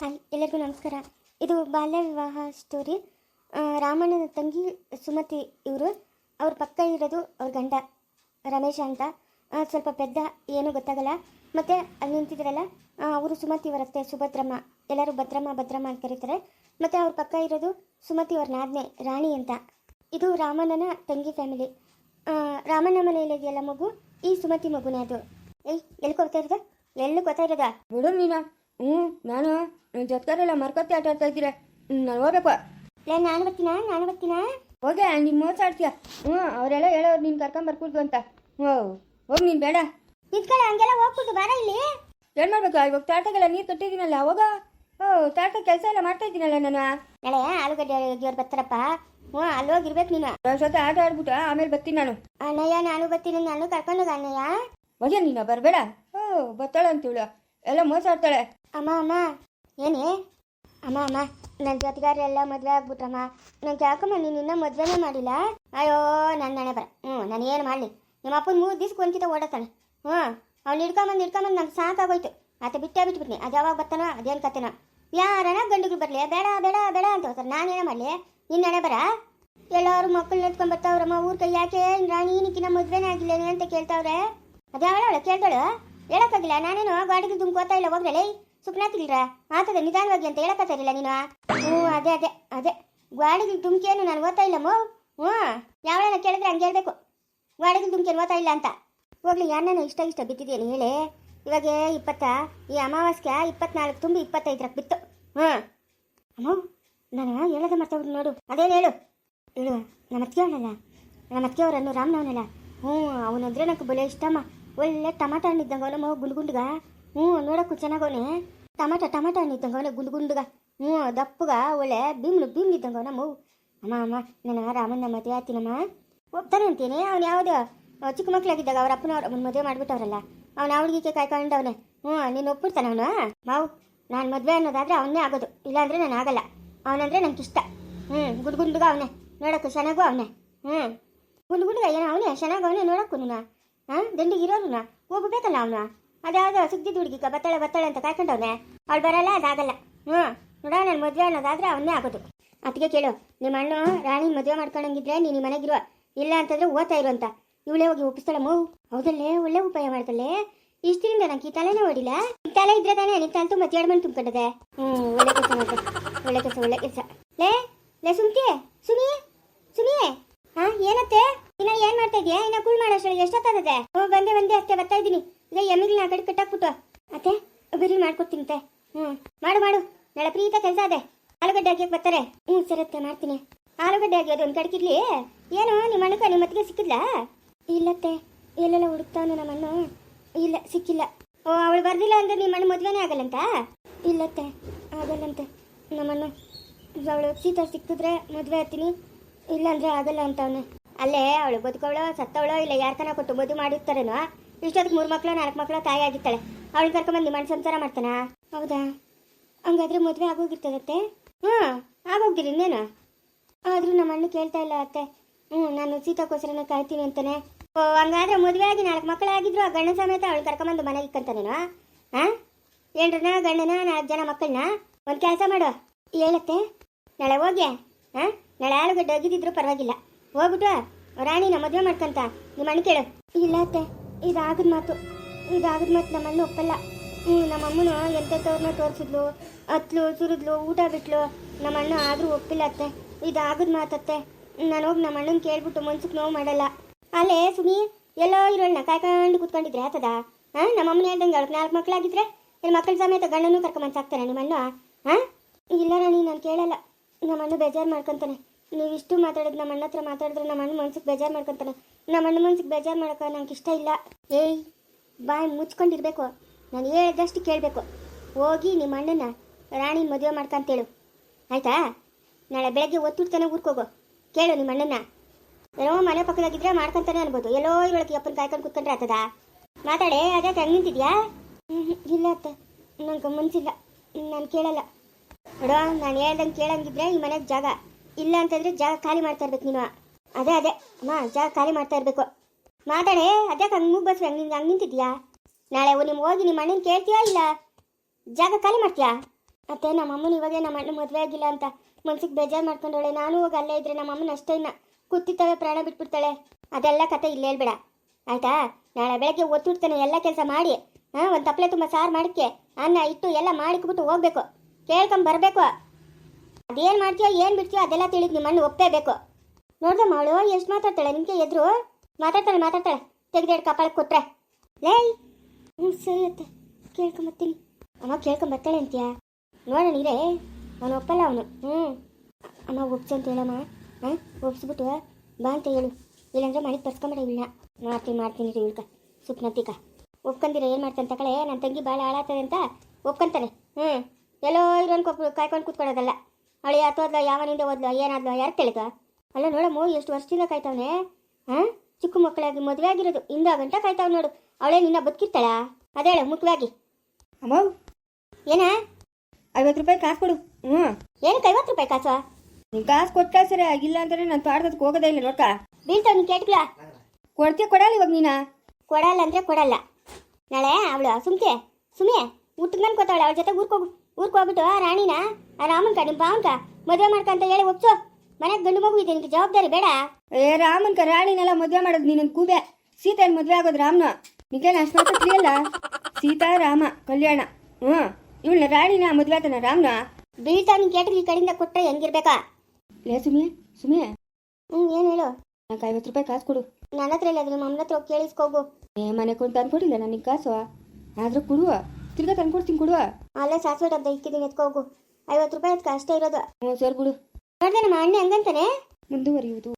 Hi, ಎಲ್ಲರಿಗೂ ನಮಸ್ಕಾರ. ಇದು ಬಾಲ್ಯ ವಿವಾಹ ಸ್ಟೋರಿ ರಾಮಣ್ಣನ ತಂಗಿ ಸುಮತಿ ಇವರು. ಅವ್ರ ಪಕ್ಕ ಇರೋದು ಅವ್ರ ಗಂಡ ರಮೇಶ ಅಂತ. ಸ್ವಲ್ಪ ಪೆದ್ದ, ಏನೂ ಗೊತ್ತಾಗಲ್ಲ. ಮತ್ತು ಅಲ್ಲಿ ನಿಂತಿದ್ರಲ್ಲ ಅವರು ಸುಮತಿ ಅವರತ್ತೆ, ಸುಭದ್ರಮ್ಮ. ಎಲ್ಲರೂ ಭದ್ರಮ್ಮ ಭದ್ರಮ್ಮ ಅಂತ ಕರೀತಾರೆ. ಮತ್ತು ಅವ್ರ ಪಕ್ಕ ಇರೋದು ಸುಮತಿ ಅವ್ರ ನಾದ್ನೆ, ರಾಣಿ ಅಂತ. ಇದು ರಾಮಣ್ಣನ ತಂಗಿ ಫ್ಯಾಮಿಲಿ ರಾಮಣ್ಣ ಮನೆಯಲ್ಲಿ ಇದೆಯಲ್ಲ ಮಗು? ಈ ಸುಮತಿ ಮಗುನೇ ಅದು. ಏಯ್, ಎಲ್ಲಿ ಕೊಡ್ತಾ ಇರೋದಾ? ಎಲ್ಲಿ ಗೊತ್ತಾ ಇರೋದಾ ಬಿಡು ನೀನು. ಹ್ಞೂ ನಾನು ನನ್ನ ಜೊತೆಗಾರೆಲ್ಲ ಮರ್ಕತ್ತಿ ಆಟ ಆಡ್ತಾ ಇದ್ದೀರ. ನಾನು ಹೋಗ್ಬೇಕು. ಲೇ ನಾನು ಬರ್ತೀನ? ನಾನು ಬರ್ತೀನ? ಹೋಗೆ ನೀನು ಮೋಸ ಆಡ್ತೀಯ. ಹ್ಞೂ ಅವರೆಲ್ಲ ಹೇಳೋರು ನೀನು ಕರ್ಕೊಂಬರ್ಕೂಡ್ದು ಅಂತ. ಹ್ಞೂ ಹೋಗಿ ನೀನು ಬೇಡ. ನಿಂತ್ಕೊಳ್ಳ ಹಂಗೆಲ್ಲ ಹೋಗ್ಬಿಟ್ಟು ಬಾರ ಇಲ್ಲಿ. ಏನು ಮಾಡ್ಬೇಕು? ಇವಾಗ ತಾಟಗೆಲ್ಲ ನೀರು ಕಟ್ಟಿದ್ದೀನಲ್ಲ ಅವಾಗ ಓ ತಾಟ ಕೆಲಸ ಎಲ್ಲ ಮಾಡ್ತಾ ಇದ್ದೀನಲ್ಲ ನಾನು. ನಾಳೆ ಆಲೂಗಡ್ಡೆ ಅವ್ರು ಬರ್ತಾರಪ್ಪ. ಹ್ಞೂ ಅಲ್ಲಿ ಹೋಗಿರ್ಬೇಕು ನೀನು. ಅವ್ರ ಜೊತೆ ಆಟ ಆಡ್ಬಿಟ್ಟು ಆಮೇಲೆ ಬರ್ತೀನಿ ನಾನು. ಅಣ್ಣಯ್ಯ ನಾನು ಬರ್ತೀನಿ ನಾನು ಕರ್ಕೊಂಡು ಅಣ್ಣಯ್ಯ. ಹೋಗೆ ನೀನು ಬರಬೇಡ. ಓ ಬರ್ತಾಳೆ ಅಂತೇಳು ಎಲ್ಲ ಮೋಸ ಆಡ್ತಾಳೆ. ಅಮ್ಮ ಅಮ್ಮ. ಏನೇ? ಅಮ್ಮ ಅಮ್ಮ. ನನ್ನ ಜೊತೆಗಾರೆಲ್ಲ ಮದುವೆ ಆಗ್ಬಿಟ್ರಮ್ಮ. ನಂಗೆ ಯಾಕಮ್ಮ ನೀನು ಇನ್ನೂ ಮದುವೆನೇ ಮಾಡಿಲ್ಲ? ಅಯ್ಯೋ ನನ್ನ ಹಣೆ ಬರ. ಹ್ಞೂ ನಾನು ಏನು ಮಾಡಲಿ? ನಿಮ್ಮ ಅಪ್ಪನ ಮೂರು ದಿವ್ಸಕ್ಕೆ ಒಂದ್ಕಿತ ಓಡತಾನೆ ಹ್ಞೂ ಅವ್ನು ಹಿಡ್ಕೊಂಬಂದು ಹಿಡ್ಕೊಂಬಂದು ನಂಗೆ ಸಾಕಾಗೋಯ್ತು. ಆತ ಬಿಟ್ಟೇ ಬಿಟ್ಬಿಟ್ನಿ ಅದು ಯಾವಾಗ ಬರ್ತಾನೋ ಅದೇನು ಕತೆನೋ. ಯಾರನ ಗಂಡುಗಳು ಬರಲಿ. ಬೇಡ ಬೇಡ ಬೇಡ ಅಂತ ಹೋಗ್ತಾರೆ. ನಾನೇನ ಮಾಡಲಿ? ನಿನ್ನ ಹಣೆ ಬರ? ಎಲ್ಲರೂ ಮಕ್ಕಳು ನೆತ್ಕೊಂಡ್ ಬರ್ತಾವ್ರಮ್ಮ. ಊರ್ ಕೈ ಯಾಕೆ ರಾಣಿ ನಿಕ್ಕಿನ ಮದುವೆನೇ ಆಗಿಲ್ಲೇನೆ ಅಂತ ಕೇಳ್ತಾವ್ರೆ. ಅದ್ಯಾವಳ ಕೇಳ್ತಾಳು? ಹೇಳಕ್ಕಾಗಿಲ್ಲ? ನಾನೇನು ಗಾಡಿಗೆ ದುಮ್ಕೋತಾ ಇಲ್ಲ? ಹೋಗ್ರಲೇ ಸುಪ್ನಾತಿಲ್ರ ಮಾತದ ನಿಧಾನವಾಗಿ ಅಂತ ಹೇಳಕ್ಕಾಗ್ತಾರಿಲ್ಲ ನೀನು ಹ್ಞೂ, ಅದೇ ಅದೇ ಅದೇ. ಗ್ವಾಡಿಗಿಲ್ ದುಮ್ಕೇನು ನಾನು ಓದ್ತಾ ಮೋ. ಹ್ಞೂ, ಯಾವಳನ್ನ ಕೇಳಿದ್ರೆ ಹಂಗೆ ಹೇಳ್ಬೇಕು. ಗ್ವಾಡಿಗಿಲ್ ದುಮ್ಕೇನು ಓದ್ತಾ ಇಲ್ಲ ಅಂತ. ಹೋಗ್ಲಿ ಯಾರನ್ನ ಇಷ್ಟ ಇಷ್ಟ ಬಿದ್ದಿದ್ದೇನೆ ಹೇಳಿ. ಇವಾಗ ಇಪ್ಪತ್ತ, ಈ ಅಮಾವಾಸ್ಯೆ ಇಪ್ಪತ್ನಾಲ್ಕು ತುಂಬಿ ಇಪ್ಪತ್ತೈದರ ಬಿತ್ತು. ಹ್ಞೂ. ಅಮ್ಮ, ನಾನು ಹೇಳೋದೇ ಮರ್ತವ್ರು ನೋಡು. ಅದೇನು ಹೇಳು? ಹೇಳು, ನಮ್ಮ ಅತ್ತಿಗೆ ಅವನಲ್ಲ ನಮ್ಮ ಅತ್ತಿಗೆ ಅವರನ್ನು ರಾಮನವನಲ್ಲ? ಹ್ಞೂ ಅವನಂದ್ರೆ ನಂಗೆ ಬಲೆ ಇಷ್ಟಮ್ಮ. ಒಳ್ಳೆ ಟಮಾಟ ಹಣ್ಣಿದ್ದಂಗೆ ಅವನಮ್ಮ ಗುಂಡು ಗುಂಡ್ಗ ಹ್ಞೂ, ನೋಡೋಕ್ಕೂ ಚೆನ್ನಾಗವನೆ ಟಮಾಟ టమాటా ಹಣ್ಣು ಇದ್ದಂಗೆ ಅವನೇ ಗುಂಡು దప్పుగా ಒಳ್ಳೆ ಭೀಮ್ನು ಭೀಮ್ ಇದ್ದಂಗೆ ಅವನಮ್ಮ ಅಮ್ಮ ಅಮ್ಮ, ನನ್ನ ರಾಮನ ಮದುವೆ ಆಯ್ತಿನಮ್ಮ. ಹೋಗ್ತಾನೆ ಅಂತೀನಿ. ಅವ್ನು ಯಾವುದು ಚಿಕ್ಕ ಮಕ್ಕಳಾಗಿದ್ದಾಗ ಅವ್ರ ಅಪ್ಪನ ಅವ್ರ ಮದುವೆ ಮಾಡ್ಬಿಟ್ಟವ್ರಲ್ಲ. ಅವ್ನು ಅವಳಿಗೆ ಕಾಯ್ಕೊಂಡವನೆ ಹ್ಞೂ, ನೀನು ಒಪ್ಪಿಡ್ತಾನೆ ಅವನು? ಮಾವು, ನಾನು ಮದುವೆ ಅನ್ನೋದಾದ್ರೆ ಅವನೇ ಆಗೋದು. ಇಲ್ಲಾಂದ್ರೆ ನಾನು ಆಗಲ್ಲ. ಅವನಂದ್ರೆ ನನಗೆ ಇಷ್ಟ. ಹ್ಞೂ, ಗುಡ್ ಅವನೆ ಅವನೇ. ನೋಡಕ್ಕೆ ಚೆನ್ನಾಗೂ ಅವನೇ. ಹ್ಞೂ. ಗುಂಡು ಗುಂಡ್ಗ ಏನೋ ಅವನೇ? ಚೆನ್ನಾಗಿ ಅವನೇ ನೋಡಕ್ಕೂ ಹಾಂ ದಂಡಿಗೆ ಇರೋನು ಹೋಗ್ಬೇಕಲ್ಲ ಅವನು? ಅದ್ಯಾವುದೋ ಸುದ್ದಿದ್ದು ಹುಡುಗಿ ಬತ್ತಾಳೆ ಬತ್ತಾಳೆ ಅಂತ ಕಾಯ್ಕೊಂಡವ್ನೆ. ಅವಳು ಬರಲ್ಲ, ಅದಾಗಲ್ಲ. ಹ್ಞೂ. ನೋಡ ನನ್ನ ಮದುವೆ ಅನ್ನೋದಾದ್ರೆ ಅವನ್ನೇ ಆಗೋದು. ಅದಕ್ಕೆ ಕೇಳು, ನಿಮ್ಮ ಅಣ್ಣು ರಾಣಿ ಮದುವೆ ಮಾಡ್ಕೊಂಡಂಗಿದ್ರೆ ನೀನು ಮನೆಗಿರೋ ಇಲ್ಲ ಅಂತಂದ್ರೆ ಓದ್ತಾ ಇರು ಅಂತ. ಇವಳೇ ಹೋಗಿ ಒಪ್ಪಿಸ್ತಾಳೆ, ಮೂ, ಹೌದಲ್ಲೇ? ಒಳ್ಳೆ ಉಪಾಯ ಮಾಡ್ತಾಳೆ ಇಷ್ಟರಿಂದ ನಂಗೆ ಈ ತಲೆನೇ ಓಡಿಲ್ಲ? ಈ ತಲೆ ಇದ್ರೆ ತಾನೇ, ನಿನ್ ತಲೆ ತುಂಬ ಮಣ್ಣು ತುಂಬಿಕೊಂಡದೆ. ಹ್ಞೂ, ಒಳ್ಳೆ ಕೆಲಸ ಒಳ್ಳೆ ಕೆಲಸ ಒಳ್ಳೆ ಕೆಲಸ. ಲೇ ಲೇ ಸುಮ್ತಿ ಸುಮಿ ಸುಮಿ. ಹಾಂ, ಏನತ್ತೆ? ಇನ್ನ ಏನ್ ಮಾಡ್ತಾ ಇದೀಯ? ಇನ್ನ ಕೂಲ್ ಮಾಡೋಷ್ಟು ಎಷ್ಟೊತ್ತಾಗದೆ ಓ ಬಂದೆ ಬಂದೆ ಅಷ್ಟೇ ಬರ್ತಾ ಇದ್ದೀನಿ. ಈಗ ಎಮ್ಮಿಗಳನ್ನ ಆ ಕಡೆ ಕಟ್ಟಾಕ್ಬಿಟ್ಟು. ಅತ್ತೆ, ಬಿರಿ ಮಾಡ್ಕೊಡ್ತೀನಿ ಹ್ಞೂ ಮಾಡು ಮಾಡು. ನಾಳೆ ಪ್ರೀತ ಕೆಲಸ ಅದೇ ಆಲೂಗಡ್ಡೆ ಹಾಕಿ ಬರ್ತಾರೆ. ಹ್ಞೂ ಸರತ್ತೆ ಮಾಡ್ತೀನಿ. ಆಲೂಗಡ್ಡೆ ಹಾಕಿ ಒಂದು ಕಡ್ಕಿರ್ಲಿ ಏನು ನಿಮ್ಮ ಅಣ್ಣಕ ನಿಮ್ಮ ಮತ್ತಿಗೆ ಸಿಕ್ಕಿದ್ಲಾ? ಇಲ್ಲತ್ತೆ ಎಲ್ಲೆಲ್ಲ ಹುಡುಕ್ತಾವನು ನಮ್ಮ ಅಣ್ಣ. ಇಲ್ಲ, ಸಿಕ್ಕಿಲ್ಲ. ಓ, ಅವಳು ಬರ್ದಿಲ್ಲ ಅಂದ್ರೆ ನಿಮ್ಮ ಅಣ್ಣ ಮದುವೆನೇ ಆಗಲ್ಲಂತ? ಇಲ್ಲತ್ತೆ ಆಗಲ್ಲಂತೆ. ನಮ್ಮಣ್ಣ ಅವಳು ಸೀತಾ ಸಿಕ್ಕಿದ್ರೆ ಮದುವೆ ಆಗ್ತೀನಿ. ಇಲ್ಲಾಂದ್ರೆ ಆಗಲ್ಲ ಅಂತ ಅವನು. ಅಲ್ಲೇ, ಅವಳು ಬದುಕವಳೋ, ಸತ್ತವಳೋ, ಇಲ್ಲ ಯಾರ್ಕನ ಕೊಟ್ಟು ಮದುವೆ ಮಾಡಿರ್ತಾರೇನೋ ಇಷ್ಟೊತ್ತಿಗೆ ಮೂರು ಮಕ್ಕಳು ನಾಲ್ಕು ಮಕ್ಕಳು ತಾಯಿ ಆಗಿರ್ತಾಳೆ. ಅವಳು ಕರ್ಕೊಂಬಂದು ನಿಮ್ಮ ಸಂಸಾರ ಮಾಡ್ತಾನಾ? ಹೌದಾ? ಹಂಗಾದ್ರೆ ಮದುವೆ ಆಗೋಗಿರ್ತದತ್ತೆ? ಹ್ಞೂ ಆಗೋಗ್ದಿರಿ ಇನ್ನೇನು? ಆದರೂ ನಮ್ಮ ಅಣ್ಣ ಕೇಳ್ತಾ ಇಲ್ಲ ಅತ್ತೆ. ಹ್ಞೂ ನಾನು ಸೀತಾಕೋಸ್ಕರನ ಕಾಯ್ತೀನಿ ಅಂತಾನೆ. ಓ ಹಂಗಾದ್ರೆ ಮದುವೆ ಆಗಿ ನಾಲ್ಕು ಮಕ್ಕಳಾಗಿದ್ರು ಆ ಗಂಡ ಸಮೇತ ಅವಳು ಕರ್ಕೊಂಬಂದು ಮನೆಗೆ ಇಕ್ಕಂತಾನೇನು? ಹಾಂ ಏನ್ರನ ಗಂಡನ ನಾಲ್ಕು ಜನ ಮಕ್ಕಳನ್ನ? ಒಂದು ಕೆಲಸ ಮಾಡು. ಹೇಳತ್ತೆ? ನಾಳೆ ಹೋಗಿ ಹಾಂ ನಾಳೆ ಆಲೂಗಡ್ಡೆ ಒಗಿದಿದ್ರು ಪರವಾಗಿಲ್ಲ. ಹೋಗ್ಬಿಟ್ಟು ರಾಣಿನ ಮದುವೆ ಮಾಡ್ಕಂತ ನಿಮ್ಮ ಅಣ್ಣ ಕೇಳು. ಇಲ್ಲ ಅತ್ತೆ. ಇದಾಗದ ಮಾತು ಇದಾಗದ ಮಾತು ನಮ್ಮ ಅಣ್ಣ ಒಪ್ಪಲ್ಲ. ನಮ್ಮ ಅಮ್ಮನು ಎಂತೆಂಥವ್ರನ್ನ ತೋರಿಸಿದ್ಲು ಹತ್ಲು ಸುರಿದ್ಲು, ಊಟ ಬಿಟ್ಲು. ನಮ್ಮ ಅಣ್ಣ ಆದರೂ ಒಪ್ಪಿಲ್ಲ ಅತ್ತೆ. ಇದಾಗದ ಮಾತತ್ತೆ ನಾನು ಹೋಗಿ ನಮ್ಮ ಅಣ್ಣನ ಕೇಳ್ಬಿಟ್ಟು ಮನ್ಸಿಗೆ ನೋವು ಮಾಡಲ್ಲ. ಅಲ್ಲೇ ಸುಮಿ, ಎಲ್ಲೋ ಇರೋಳ್ನ ಕಾಯ್ಕೊಂಡು ಕೂತ್ಕೊಂಡಿದ್ರೆ ಆತದ? ಹಾಂ, ನಮ್ಮಮ್ಮನ ಹೇಳ್ದಂಗೆ ಅವ್ಳಿಗೆ ನಾಲ್ಕು ಮಕ್ಕಳಾಗಿದ್ರೆ ಇಲ್ಲಿ ಮಕ್ಕಳ ಸಮೇತ ಗಂಡನೂ ಕರ್ಕೊಂಬಂದು ನಿಮ್ಮಣ್ಣ? ಹಾಂ? ಇಲ್ಲ ರಾಣಿ, ನಾನು ಕೇಳಲ್ಲ. ನಮ್ಮ ಅಣ್ಣ ಬೇಜಾರು ಮಾಡ್ಕೊತಾನೆ. ನೀವು ಇಷ್ಟು ಮಾತಾಡಿದ್ ನಮ್ಮ ಅಣ್ಣ ಹತ್ರ ಮಾತಾಡಿದ್ರೆ ನಮ್ಮ ಅಣ್ಣ ಮನ್ಸಿಗೆ ಬೇಜಾರು ಮಾಡ್ಕೊತಾನೆ. ನಮ್ಮ ಅಣ್ಣ ಮನ್ಸಿಗೆ ಬೇಜಾರು ಮಾಡೋಕೆ ನಂಗೆ ಇಷ್ಟ ಇಲ್ಲ. ಏಯ್ ಬಾಯ್ ಮುಚ್ಕೊಂಡಿರ್ಬೇಕು. ನಾನು ಹೇಳಿದಷ್ಟು ಕೇಳಬೇಕು. ಹೋಗಿ ನಿಮ್ಮ ಅಣ್ಣನ ರಾಣಿ ಮದುವೆ ಮಾಡ್ಕಂತೇಳು ಆಯ್ತಾ? ನಾಳೆ ಬೆಳಗ್ಗೆ ಒತ್ತುಡ್ತಾನೆ ಊರ್ಕೋಗು ಕೇಳು ನಿಮ್ಮ ಅಣ್ಣನ. ಏನೋ ಮನೆ ಪಕ್ಕದಾಗಿದ್ರೆ ಮಾಡ್ಕೊಂತಾನೆ ಅನ್ಬೋದು. ಎಲ್ಲೋ ಇರೊಳಗೆ ಅಪ್ಪನ ಕಾಯ್ಕೊಂಡು ಕುತ್ಕೊಂಡ್ರೆ ಆತದ ಮಾತಾಡೆ ಅದೇ ಹಂಗೆ ನಿಂತಿದ್ಯಾ? ಇಲ್ಲ ಅತ್ತ. ನಂಗೆ ಮನ್ಸಿಲ್ಲ. ನಾನು ಕೇಳಲ್ಲ. ನೋಡೋ ನಾನು ಹೇಳ್ದಂಗೆ ಕೇಳಂಗಿದ್ರೆ ಈ ಮನೆಗೆ ಜಾಗ. ಇಲ್ಲ ಅಂತಂದ್ರೆ ಜಾಗ ಖಾಲಿ ಮಾಡ್ತಾ ಇರ್ಬೇಕು ನೀನು. ಅದೇ ಅದೇ. ಅಮ್ಮ, ಜಾಗ ಖಾಲಿ ಮಾಡ್ತಾ ಇರ್ಬೇಕು. ಮಾತಾಡೇ ಅದಕ್ಕೆ ಹಂಗೆ ಮೂಗ್ ಬಸ್ ಹಂಗೆ ಹಂಗೆ ನಿಂತಿದ್ಯಾ? ನಾಳೆ ನಿಮ್ಗೆ ಹೋಗಿ ನಿಮ್ಮ ಅಣ್ಣನ ಕೇಳ್ತೀಯಾ ಇಲ್ಲ? ಜಾಗ ಖಾಲಿ ಮಾಡ್ತೀಯಾ? ಅತ್ತೆ ನಮ್ಮ ಅಮ್ಮನ ಇವಾಗೇ ನಮ್ಮ ಅಣ್ಣ ಮದುವೆ ಆಗಿಲ್ಲ ಅಂತ ಮನ್ಸಿಗೆ ಬೇಜಾರು ಮಾಡ್ಕೊಂಡೋಳೆ ನಾನು ಹೋಗಿ ಅಲ್ಲೇ ಇದ್ರೆ ನಮ್ಮ ಅಮ್ಮನ ಅಷ್ಟೇ ಇನ್ನ ಕೂತಿತ್ತವೆ ಪ್ರಾಣ ಬಿಟ್ಬಿಡ್ತಾಳೆ. ಅದೆಲ್ಲ ಕತೆ ಇಲ್ಲಿ ಹೇಳ್ಬೇಡ. ಆಯ್ತಾ? ನಾಳೆ ಬೆಳಗ್ಗೆ ಒತ್ತಿಡ್ತಾನೆ ಎಲ್ಲ ಕೆಲಸ ಮಾಡಿ. ಹಾಂ, ಒಂದು ತಪ್ಪಲೆ ತುಂಬ ಸಾರು ಮಾಡಕ್ಕೆ. ಅನ್ನ ಇಟ್ಟು ಎಲ್ಲ ಮಾಡಿಕ್ಬಿಟ್ಟು ಹೋಗ್ಬೇಕು. ಕೇಳ್ಕೊಂಡ್ ಬರಬೇಕು. ಅದೇನು ಮಾಡ್ತೀಯೋ, ಏನು ಬಿಡ್ತೀಯೋ ಅದೆಲ್ಲ ತಿಳಿದ್ ನಿಮ್ಮನ್ನು ಒಪ್ಪೇಬೇಕು ನೋಡ್ದಮ್ಮ ಅವಳು ಎಷ್ಟು ಮಾತಾಡ್ತಾಳೆ ನಿಮಗೆ ಎದುರು? ಮಾತಾಡ್ತಾಳೆ ಮಾತಾಡ್ತಾಳೆ. ತೆಗೆದೇಡು ಕಪಾಳಕ್ಕೆ ಕೊಟ್ರೆ ಲೇಯ್ ಹ್ಞೂ ಸರಿ ಅತ್ತೆ. ಕೇಳ್ಕೊಂಬರ್ತೀನಿ ಅಮ್ಮ ಕೇಳ್ಕೊಂಬರ್ತಾಳೆ ಅಂತೀಯಾ? ನೋಡೋಣ ಇರೇ. ಅವನು ಒಪ್ಪಲ್ಲ ಅವನು. ಹ್ಞೂ ಅಮ್ಮ ಒಪ್ಸು ಅಂತ ಹೇಳಮ್ಮ. ಹಾಂ, ಒಪ್ಸ್ಬಿಟ್ಟು ಬಾ ಅಂತ ಹೇಳು. ಇಲ್ಲಾಂದ್ರೆ ಮನೆಗೆ ಬರ್ಸ್ಕೊಂಬೇಡ ಇಲ್ಲ ಮಾಡ್ತೀನಿ ಮಾಡ್ತೀನಿ ರೀ ಇಳ್ಕ ಸುಪ್ನತಿಕ. ಒಪ್ಕೊಂದಿರ ಏನು ಮಾಡ್ತಾನೆ ತಕಳೆ ನನ್ನ ತಂಗಿ ಭಾಳ ಹಾಳಾಗ್ತದೆ ಅಂತ ಒಪ್ಕೊಂತಾನೆ ಹ್ಞೂ ಎಲ್ಲೋ ಇರೋನ್ ಕೊಪ್ಪ ಕಾಯ್ಕೊಂಡು ಕೂತ್ಕೊಳ್ಳೋದಲ್ಲ. ಅವಳು ಹತ್ತೋದ್ಲ ಯಾವನಿಂದ ಓದ್ಲ ಏನಾದ್ಲ ಯಾರು ಕೇಳಿದ್ವ ಅಲ್ಲ ನೋಡಮ್ಮ ಎಷ್ಟು ವರ್ಷದಿಂದ ಕಾಯ್ತಾವನೆ? ಹಾಂ ಚಿಕ್ಕ ಮಕ್ಕಳಾಗಿ ಮದುವೆ ಆಗಿರೋದು ಇಂದ ಗಂಟೆ ಕಾಯ್ತಾವ್ ನೋಡು. ಅವಳೇ ನಿನ್ನ ಬದುಕಿರ್ತಾಳ? ಅದೇಳ ಮುಖವಾಗಿ ಅಮ್ಮ. ಏನ? ಐವತ್ತು ರೂಪಾಯಿ ಕಾಸು ಕೊಡು. ಹ್ಞೂ. ಏನಕ್ಕೆ ಐವತ್ತು ರೂಪಾಯಿ ಕಾಸು? ನೀನು ಕಾಸು ಕೊಟ್ಟ ಸರಿ ಆಗಿಲ್ಲ ಅಂದರೆ ನಾನು ಪಾಡ್ದಕ್ಕೆ ಹೋಗೋದೇ ಇಲ್ಲ ನೋಡ್ಕ. ಬೀಳ್ತಾವ ನೀನು ಕೇಟ್ಬಿಡ ಕೊಡ್ತೀಯ ಕೊಡಲ್ಲ ಇವಾಗ ನೀನ? ಕೊಡಲ್ಲ ಅಂದ್ರೆ ಕೊಡಲ್ಲ. ನಾಳೆ ಅವಳು ಸುಮ್ಕೆ ಸುಮ್ಮನೆ ಊಟಕ್ಕೆ ನಾನು ಕೊತ್ತಾವಳೆ ಅವಳ ಜೊತೆ ಊರ್ಕೋಗು. ಊರ್ಕ್ ಹೋಗ್ಬಿಟ್ಟು ಆ ರಾಣಿನ ಆ ರಾಮನ್ಕ ನಿಮ್ಮ ಭಾವನ್ಕ ಮದುವೆ ಮಾಡ್ಕಂತ ಹೇಳಿ ಒಪ್ಸು. ಮನೆಗೆ ಗಂಡು ಮಗು ಇದೆ ನಿನಗೆ ಜವಾಬ್ದಾರಿ ಬೇಡ. ಏ ರಾಮನ್ ರಾಣಿನೆಲ್ಲ ಮದುವೆ ಮಾಡೋದು ನಿನ್ನ ಕೂಬೆ. ಸೀತೆನ ಮದುವೆ ಆಗೋದು ರಾಮನ. ನಿಗೇನು ಅಷ್ಟು ಸೀತಾ ರಾಮ ಕಲ್ಯಾಣ. ಹ್ಞೂ ಇವಳನ್ನ ರಾಣಿನ ಮದುವೆ ಆತನ ರಾಮನ? ಬೀಳ್ತಾ ನಿನ್ ಕೇಟಿಗೆ ಈ ಕಡೆಯಿಂದ ಕೊಟ್ಟರೆ ಹೆಂಗಿರ್ಬೇಕಾ? ಏ ಸುಮಿ ಸುಮಿ ಹ್ಞೂ ಏನು ಹೇಳು? ನಂಗೆ ಐವತ್ತು ರೂಪಾಯಿ ಕಾಸು ಕೊಡು. ನನ್ನ ಹತ್ರ ಇಲ್ಲ ಅದ್ರ ಮಮ್ಮನ ಹತ್ರ ಹೋಗಿ ಕೇಳಿಸ್ಕೋಗು. ಏ ಮನೆ ಕೊಂಡು ತಂದ್ಕೊಡಿಲ್ಲ ನನಗೆ ಕಾಸು? ಆದರೂ ಕೊಡುವ? ತಿರ್ಗಾ ತಂದ್ಕೊಡ್ತೀನಿ ಕೊಡುವ ಅಲ್ಲೇ ಸಾಸಿವೆ ಡಬ್ಬ ಇಕ್ಕಿದ್ದೀನಿ ಎತ್ಕೋಗು ಐವತ್ತು ರೂಪಾಯಿ ಅದಕ್ಕೆ ಅಷ್ಟೇ ಇರೋದು. ಹ್ಞೂ ಸರಿ ಬಿಡು. ನೋಡ್ದೆ ನಮ್ಮ ಅಣ್ಣ ಹಂಗಂತಾನೆ? ಮುಂದುವರಿಯುವುದು.